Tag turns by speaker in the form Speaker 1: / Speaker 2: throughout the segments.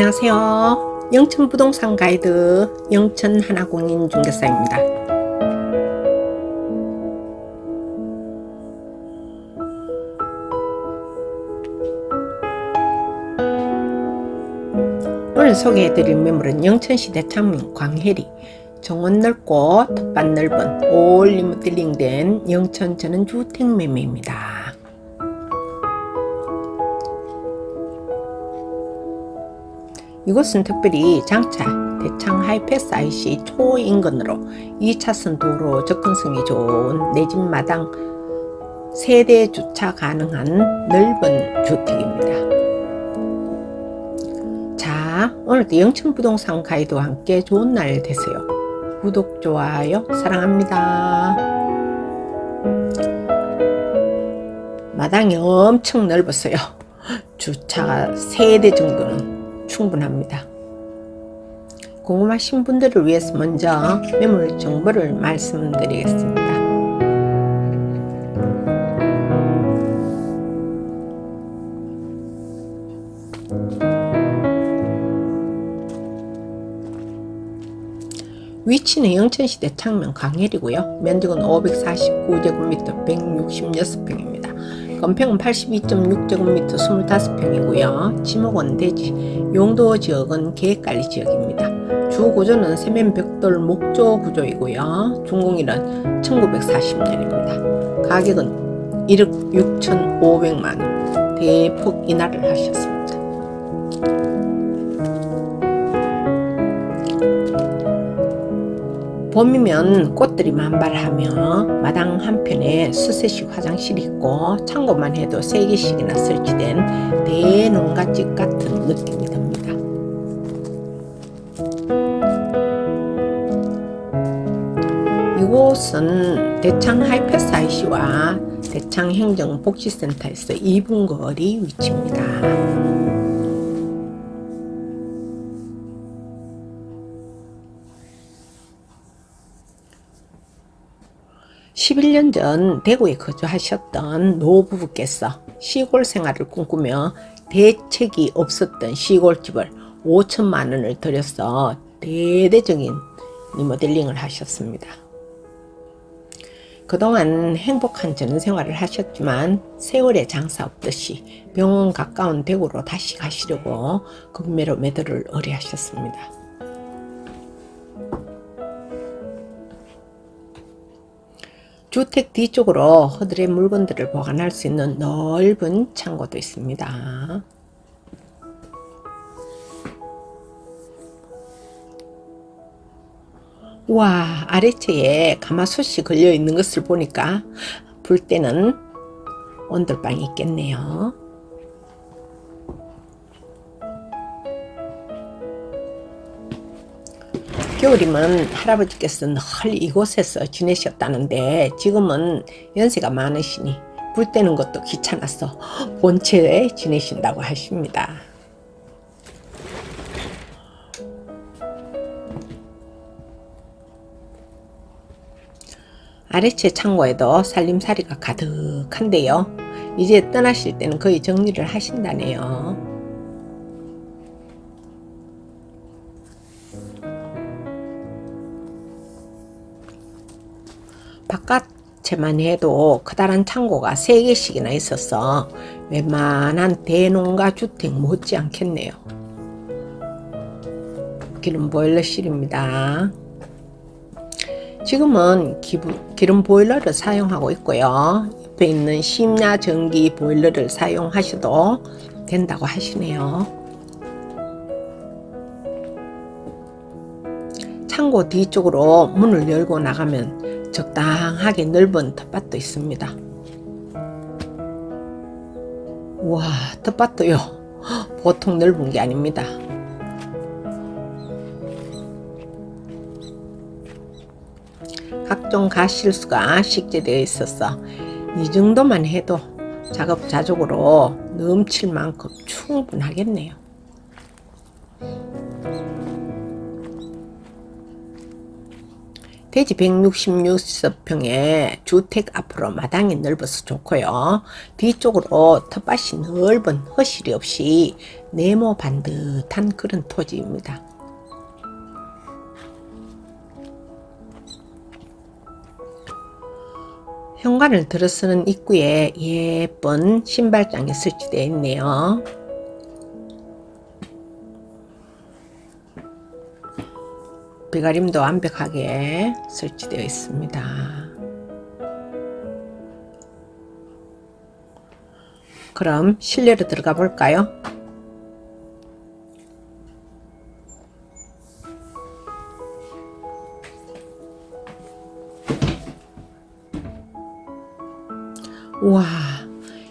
Speaker 1: 안녕하세요. 영천 부동산 가이드 영천 하나공인 중개사입니다. 오늘 소개해드릴 매물은 영천시대 창민 광해리 정원 넓고 텃밭 넓은 올 리모델링된 영천 전원 주택 매매입니다. 이곳은 특별히 장차 대창 하이패스 IC 초인근으로 2차선 도로 접근성이 좋은 내 집 마당 세대 주차 가능한 넓은 주택입니다. 자, 오늘도 영천부동산 가이드와 함께 좋은 날 되세요. 구독, 좋아요, 사랑합니다. 마당이 엄청 넓었어요. 주차가 3대 정도는 충분합니다. 궁금하신 분들을 위해서 먼저 매물 정보를 말씀드리겠습니다. 위치는 영천시대 창명 강일이고요. 면적은 549제곱미터 166평입니다. 건평은 82.6제곱미터 25평이고요. 지목은 대지, 용도 지역은 계획관리 지역입니다. 주 구조는 세면 벽돌 목조 구조이고요. 준공일은 1940년입니다. 가격은 1억 6,500만 원. 대폭 인하를 하셨습니다. 봄이면 꽃들이 만발하며 마당 한편에 수세식 화장실이 있고 창고만 해도 세 개씩이나 설치된 대농가집 같은 느낌이 듭니다. 이곳은 대창 하이패스 IC와 대창 행정복지센터에서 2분 거리 위치입니다. 11년 전 대구에 거주하셨던 노부부께서 시골 생활을 꿈꾸며 대책이 없었던 시골집을 5천만 원을 들여서 대대적인 리모델링을 하셨습니다. 그동안 행복한 전 생활을 하셨지만 세월의 장사 없듯이 병원 가까운 대구로 다시 가시려고 금매로 매도를 의뢰하셨습니다. 주택 뒤쪽으로 허들의 물건들을 보관할 수 있는 넓은 창고도 있습니다. 와 아래채에 가마솥이 걸려 있는 것을 보니까 불 때는 온돌방이 있겠네요. 겨울이면 할아버지께서 늘 이곳에서 지내셨다는데 지금은 연세가 많으시니 불 때는 것도 귀찮아서 본체에 지내신다고 하십니다. 아래채 창고에도 살림살이가 가득한데요. 이제 떠나실 때는 거의 정리를 하신다네요. 바깥에만 해도 커다란 창고가 3개씩이나 있어서 웬만한 대농가 주택 못지 않겠네요. 기름 보일러실입니다. 지금은 기름 보일러를 사용하고 있고요. 옆에 있는 심야 전기 보일러를 사용하셔도 된다고 하시네요. 창고 뒤쪽으로 문을 열고 나가면 적당하게 넓은 텃밭도 있습니다. 와, 텃밭도요. 보통 넓은 게 아닙니다. 각종 가실수가 식재되어 있어서 이 정도만 해도 작업자족으로 넘칠 만큼 충분하겠네요. 대지 166평에 주택 앞으로 마당이 넓어서 좋고요. 뒤쪽으로 텃밭이 넓은 허실이 없이 네모 반듯한 그런 토지입니다. 현관을 들어서는 입구에 예쁜 신발장이 설치되어 있네요. 비가림도 완벽하게 설치되어 있습니다. 그럼 실내로 들어가 볼까요? 우와,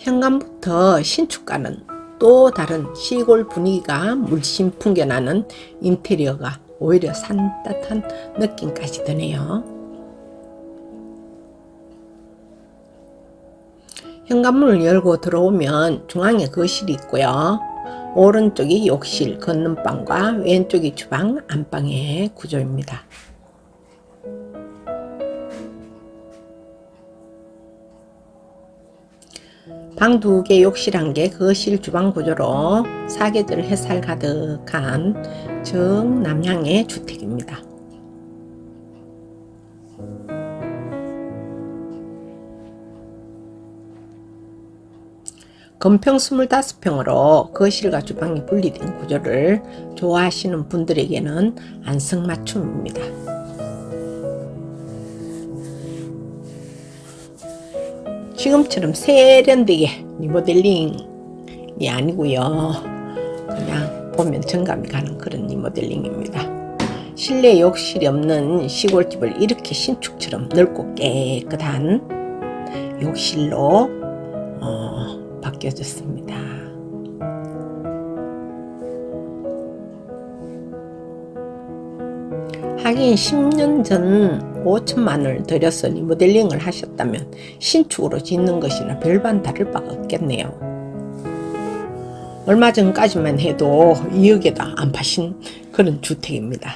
Speaker 1: 현관부터 신축과는 또 다른 시골 분위기가 물씬 풍겨나는 인테리어가 오히려 산뜻한 느낌까지 드네요. 현관문을 열고 들어오면 중앙에 거실이 있고요. 오른쪽이 욕실, 건넌방과 왼쪽이 주방, 안방의 구조입니다. 방 두 개, 욕실 한 개, 거실, 주방 구조로 사계절 햇살 가득한 정남향의 주택입니다. 건평 25평으로 거실과 주방이 분리된 구조를 좋아하시는 분들에게는 안성맞춤입니다. 지금처럼 세련되게 리모델링이 아니고요. 그냥 보면 정감이 가는 그런 리모델링입니다. 실내 욕실이 없는 시골집을 이렇게 신축처럼 넓고 깨끗한 욕실로 어, 바뀌어졌습니다. 하긴 10년 전 5천만 원을 들여서 리모델링을 하셨다면 신축으로 짓는 것이나 별반 다를 바가 없겠네요. 얼마 전까지만 해도 2억에도 안 파신 그런 주택입니다.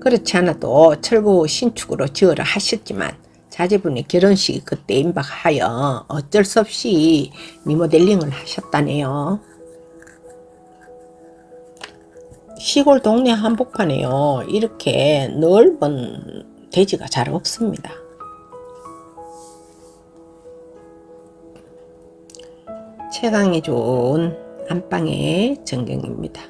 Speaker 1: 그렇지 않아도 철거 신축으로 지으라 하셨지만 자제분의 결혼식이 그때 임박하여 어쩔 수 없이 리모델링을 하셨다네요. 시골 동네 한복판에요. 이렇게 넓은 대지가 잘 없습니다. 채광이 좋은 안방의 전경입니다.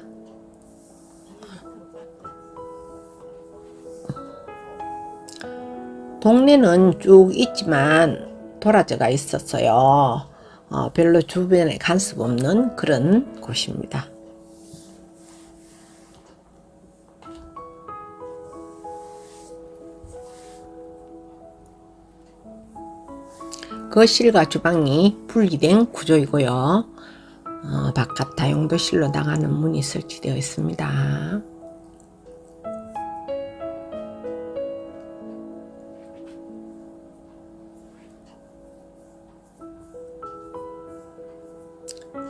Speaker 1: 동네는 쭉 있지만 도라져가 있었어요. 어, 별로 주변에 간섭 없는 그런 곳입니다. 거실과 주방이 분리된 구조이고요. 어, 바깥 다용도실로 나가는 문이 설치되어 있습니다.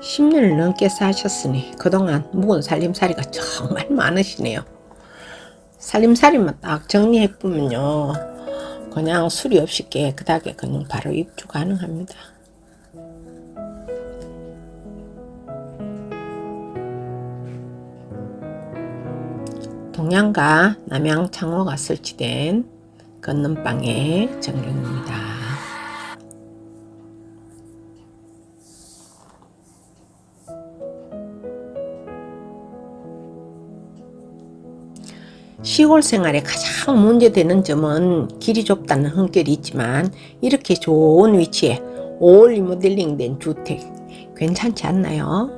Speaker 1: (10년을) 넘게 사셨으니 그동안 묵은 살림살이가 정말 많으시네요 살림살이만 딱 정리해보면요 그냥 수리 없이 깨끗하게 그냥 바로 입주 가능합니다. 동양과 남양 창호가 설치된 건넌방의 전경입니다. 시골 생활에 가장 문제되는 점은 길이 좁다는 흥결이 있지만 이렇게 좋은 위치에 올 리모델링 된 주택 괜찮지 않나요?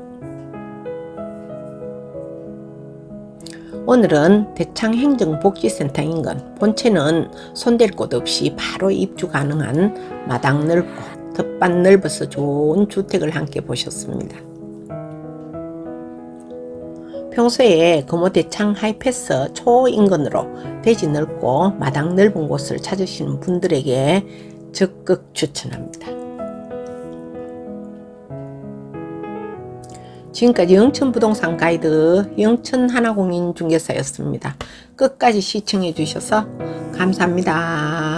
Speaker 1: 오늘은 대창 행정복지센터 인근 본체는 손댈 곳 없이 바로 입주 가능한 마당 넓고 텃밭 넓어서 좋은 주택을 함께 보셨습니다. 평소에 금호대창 하이패스 초인근으로 대지 넓고 마당 넓은 곳을 찾으시는 분들에게 적극 추천합니다. 지금까지 영천 부동산 가이드 영천 하나공인 중개사였습니다. 끝까지 시청해 주셔서 감사합니다.